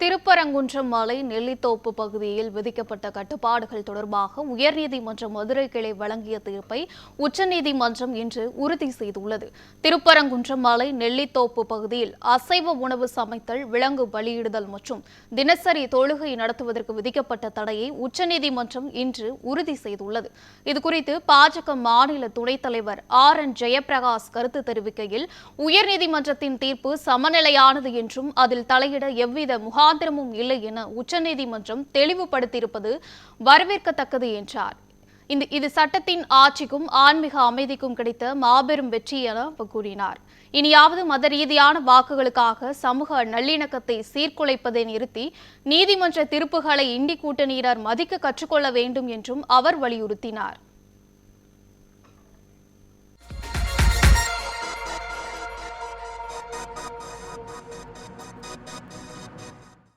திருப்பரங்குன்றம் மலை நெல்லித்தோப்பு பகுதியில் விதிக்கப்பட்ட கட்டுப்பாடுகள் தொடர்பாக உயர்நீதிமன்ற மதுரை கிளை வழங்கிய தீர்ப்பை உச்சநீதிமன்றம் இன்று உறுதி செய்துள்ளது. திருப்பரங்குன்றம் மலை நெல்லித்தோப்பு பகுதியில் அசைவ உணவு சமைத்தல் விலங்கு பலியிடுதல் மற்றும் தினசரி தொழுகை நடத்துவதற்கு விதிக்கப்பட்ட தடையை உச்சநீதிமன்றம் இன்று உறுதி செய்துள்ளது. இதுகுறித்து பாஜக மாநில துணைத் தலைவர் ஆர். என். ஜெயபிரகாஷ் கருத்து தெரிவிக்கையில் உயர்நீதிமன்றத்தின் தீர்ப்பு சமநிலையானது என்றும் அதில் தலையிட எவ்வித மாத்திரமும் இல்லை என உச்சநீதிமன்றம் தெளிவுபடுத்தியிருப்பது வரவேற்கத்தக்கது என்றார். இந்த இது சட்டத்தின் ஆட்சிக்கும் ஆன்மீக அமைதிக்கும் கிடைத்த மாபெரும் வெற்றி என கூறினார். இனியாவது மத ரீதியான வாக்குகளுக்காக சமூக நல்லிணக்கத்தை சீர்குலைப்பதை நிறுத்தி நீதிமன்ற திருப்புகளை இண்டி கூட்டணியினர் மதிக்க கற்றுக்கொள்ள வேண்டும் என்றும் அவர் வலியுறுத்தினார்.